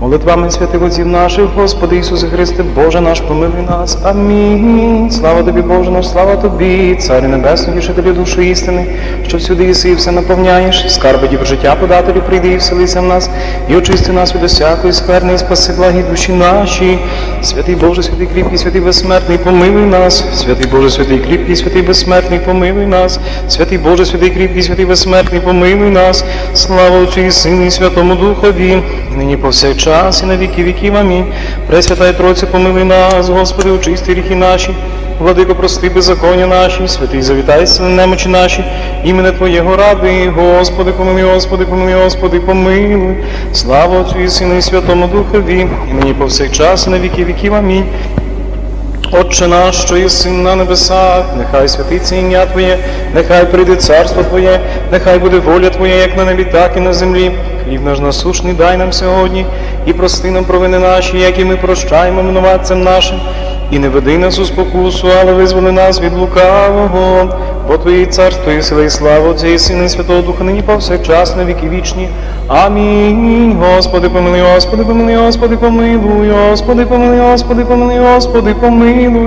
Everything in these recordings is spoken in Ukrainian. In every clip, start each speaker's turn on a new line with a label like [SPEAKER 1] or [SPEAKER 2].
[SPEAKER 1] Молитвами святих отців наших, Господи Ісусе Христе, Боже наш, помилуй нас. Амінь. Слава тобі, Боже наш, слава тобі, Царю Небесний, вішителю душі істини, що всюди єси і все наповняєш, скарби дів життя подателю, прийди і вселися в нас, і очисти нас від усякої скверни, і спаси благі душі наші. Святий Боже, святий кріпкий, святий безсмертний, помилуй нас. Святий Боже, святий кріпкий, святий безсмертний, помилуй нас. Святий Боже, святий кріпкий, святий безсмертний, помилуй нас. Слава Отцю і Сину і Святому Духові, нині повсякчас, і на віки віків. Амінь. Пресвята і Тройце, помилуй нас, Господи, очисти гріхи наші. Владико, прости беззаконня наші, святий завітай сили немочі наші, імене Твоєго ради, Господи, помилуй, Господи, помилуй, Господи, помилуй. Слава Отцю і Сину і Святому Духові, і нині повсякчас, і на віки віків. Амінь. Отче наш, що єси на небесах, нехай святиться ім'я Твоє, нехай прийде царство Твоє, нехай буде воля Твоя, як на небі, так і на землі. Хліб наш насушний дай нам сьогодні, і прости нам провини наші, як і ми прощаємо винуватцям нашим. І не веди нас у спокусу, але визволи нас від лукавого, бо Твоє царство і сила і слава Отця і Сина і Святого Духа нині повсякчас на віки вічні. Амінь. Господи, помилуй, Господи, помилуй, Господи, помилуй, Господи, помилуй, Господи, помилуй, Господи, помилуй,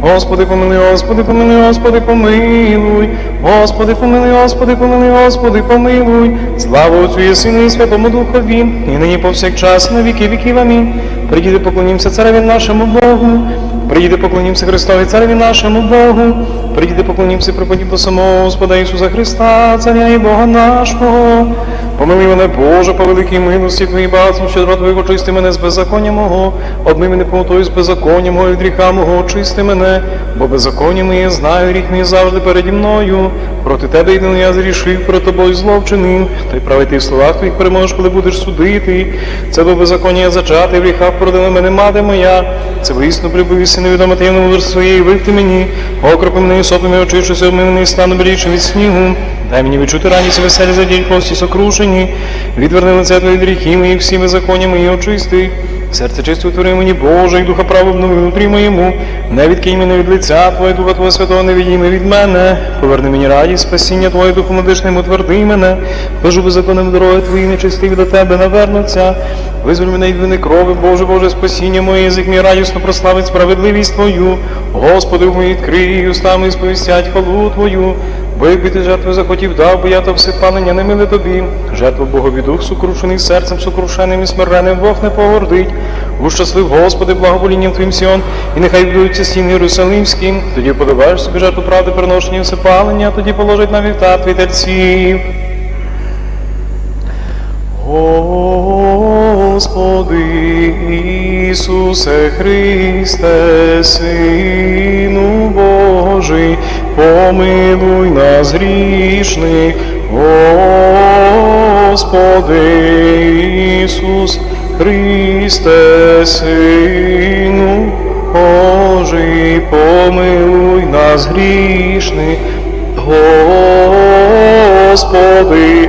[SPEAKER 1] Господи, помилуй, Господи, помилуй, Господи, помилуй, Господи, помилуй, Господи, помилуй, Господи, помилуй. Слава Отцю і Сину і Святому Духові, і нині повсякчас на віки віків. Амінь. Прийдіте, поклонімося цареві нашому Богу. Прийдіте, поклонімося Христові цареві нашому Богу. Прийдіте, поклонімося припаді до самого Господа Ісуса Христа, Царя і Бога нашого. Помилуй мене, Боже, по великій милості Твоїй багатству, щедро Твоїх очисти мене з беззаконня мого, обми мене повнотою з беззаконня мого від гріха мого, очисти мене, бо беззаконня моє знаю, гріх мій завжди переді мною. Проти тебе єдино я зрішив, перед тобою зло вчинив. Та й правий ти в словах твоїх переможеш, коли будеш судити. Це бо беззаконня я зачати, в гріхах породила мене мати моя. Це воїсно прибився невідомо таємно мудрость своєї, вихти мені, окропи мене і сопами очищуся, обмиваний стану біліче від снігу. Дай мені відчути і веселі задій кості сокрушені, відверни лице твої гріхи мої, всі беззаконня мої очисти. Серце чисте утвори мені, Боже, і духа право обнови внутрі моєму. Не відкинь мене від лиця Твоє, Духа Твого Святого, не відійми від мене. Поверни мені радість, спасіння Твоє, Духу медичним, утверди мене. Божу беззаконним дороги Твої, нечистиві до Тебе навернуться. Визволь мене від вини крови, Боже, Боже, спасіння моє, язик мій радісно прославить справедливість Твою. Господи, мої відкрий, устами сповістять хвалу Твою. Бо якби ти жертву захотів дав, бо я то все палення не миле тобі. Жертву Богові дух сукрушений серцем, сукрушеним і смиренним Бог не погордить. Ущаслив, Господи, благоволінням Твоїм Сіон, і нехай будуються стіни Єрусалимські. Тоді подобаєш собі жертву правди, приношення все палення, тоді положить на вівтар твій тельців. Господи Ісусе Христе, Сину Божий, помилуй нас грішних, Господи Ісус Христе, Сину Божий, помилуй нас грішних, Господи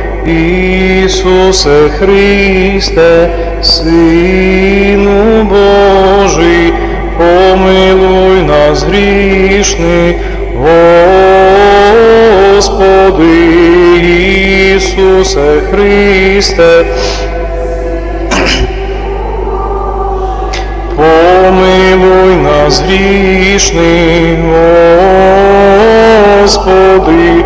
[SPEAKER 1] Ісусе Христе, Сину Божий, помилуй нас грішних, Господи, Ісусе Христе, помилуй нас грішних, Господи,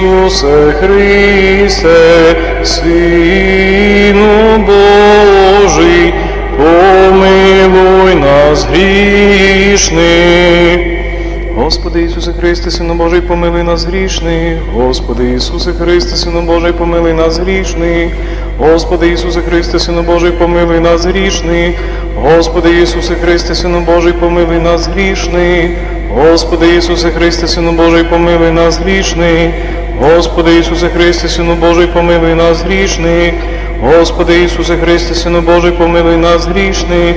[SPEAKER 1] Ісусе Христе, Сину Божий, помилуй нас грішних. Господи Ісусе Христе, Сину Божий, помилуй нас грішних. Господи Ісусе Христе, Сину Божий, помилуй нас грішних. Господи Ісусе Христе, Сину Божий, помилуй нас грішних. Господи Ісусе Христе, Сину Божий, помилуй нас грішних. Господи Ісусе Христе, Сину Божий, помилуй нас грішних. Господи Ісусе Христе, Сину Божий, помилуй нас грішних. Господи Ісусе Христе, Сину Божий, помилуй нас грішних.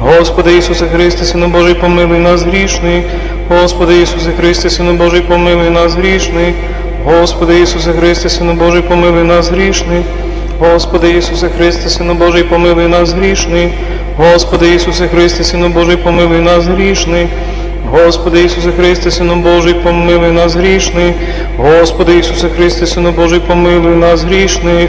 [SPEAKER 1] Господи Ісусе Христе, Сину Божий, помилуй нас грішних. Господи Ісусе Христе, Сину Божий, помилуй нас грішних. Господи Ісусе Христе, Сину Божий, помилуй нас грішних. Господи Ісусе Христе, Сину Божий, помилуй нас грішних. Господи Ісусе Христе, Сину Божий, помилуй нас грішних. Господи Ісусе Христе, Сину Божий, помилуй нас грішних. Господи Ісусе Христе, Сину Божий, помилуй нас грішних.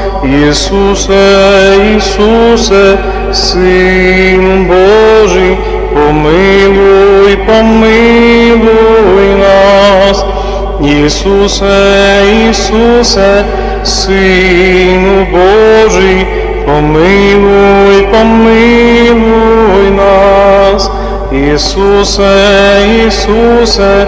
[SPEAKER 1] Ісусе, Ісусе, Сину Божий, помилуй, помилуй нас. Ісусе, Ісусе, Сину Божий, помилуй, помилуй нас. Ісусе, Ісусе,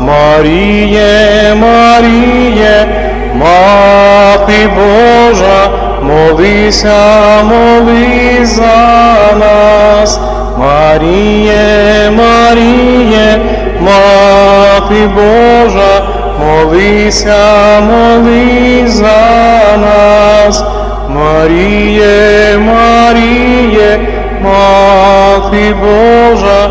[SPEAKER 1] Маріє, Маріє, Мати Божа, молися, моли за нас. Маріє, Маріє, Мати Божа, молися, моли за нас. Маріє, Маріє, Мати Божа,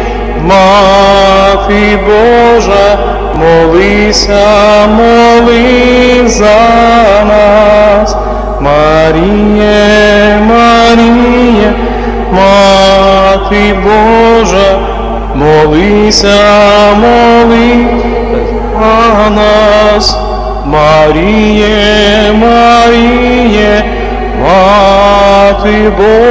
[SPEAKER 1] Мати Божа, молися, моли за нас. Маріє, Маріє, Мати Божа, молися, моли за нас. Маріє, Маріє, Мати Божа,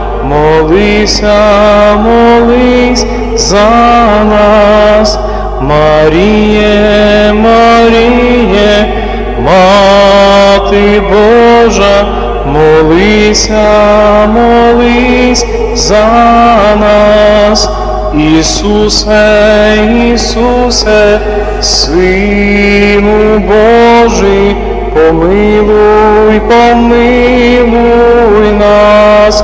[SPEAKER 1] молися, молись за нас. Маріє, Маріє, Мати Божа, молися, молись за нас. Ісусе, Ісусе, Сину Божий, помилуй, помилуй нас.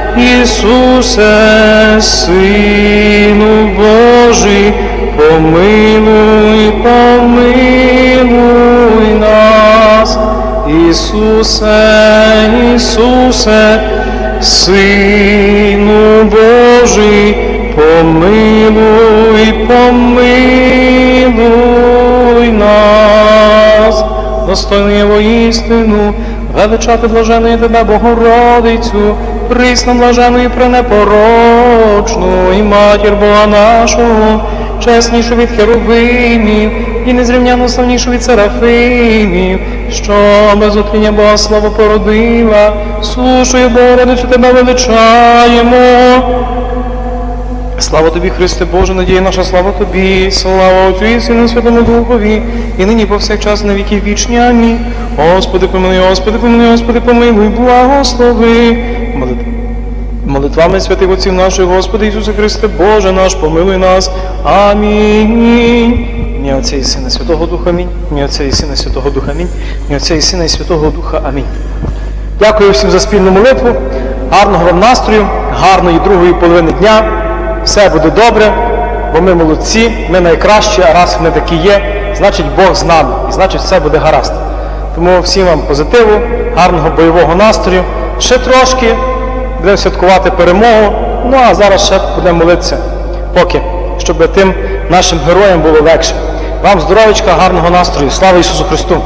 [SPEAKER 1] Ісусе, Сину Божий, помилуй, помилуй нас. Ісусе, Ісусе, Сину Божий, помилуй, помилуй нас. Достойний воістину, величати блаженої тебе, Богородицю, присно блажену і пренепорочну, і матір Бога нашого, чеснішу від херувимів, і незрівняно славнішу від серафимів, що без утління Бога славу породила, сушою Богородицю тебе величаємо. Слава тобі, Христе Боже, надія наша, слава тобі, слава Отцю і Сину Святому Духові, і нині повсякчас на віки вічні. Амінь. Господи, помилуй, Господи, помилуй, Господи, помилуй, благослови. Молитва. Молитвами святих отців наших, Господи Ісусе Христе, Боже наш, помилуй нас. Амінь. Ні Отця і Сина Святого Духа, Амінь. Ні Отця і Сина Святого Духа, Амінь. Ні Отця і Сина і Святого Духа, Амінь. Дякую всім за спільну молитву. Гарного вам настрою, гарної другої половини дня. Все буде добре, бо ми молодці, ми найкращі, а раз ми такі є, значить Бог з нами, і значить все буде гаразд. Тому всім вам позитиву, гарного бойового настрою. Ще трошки будемо святкувати перемогу. Ну а зараз ще будемо молитися, поки, щоб тим нашим героям було легше. Вам здоров'ячка, гарного настрою. Слава Ісусу Христу!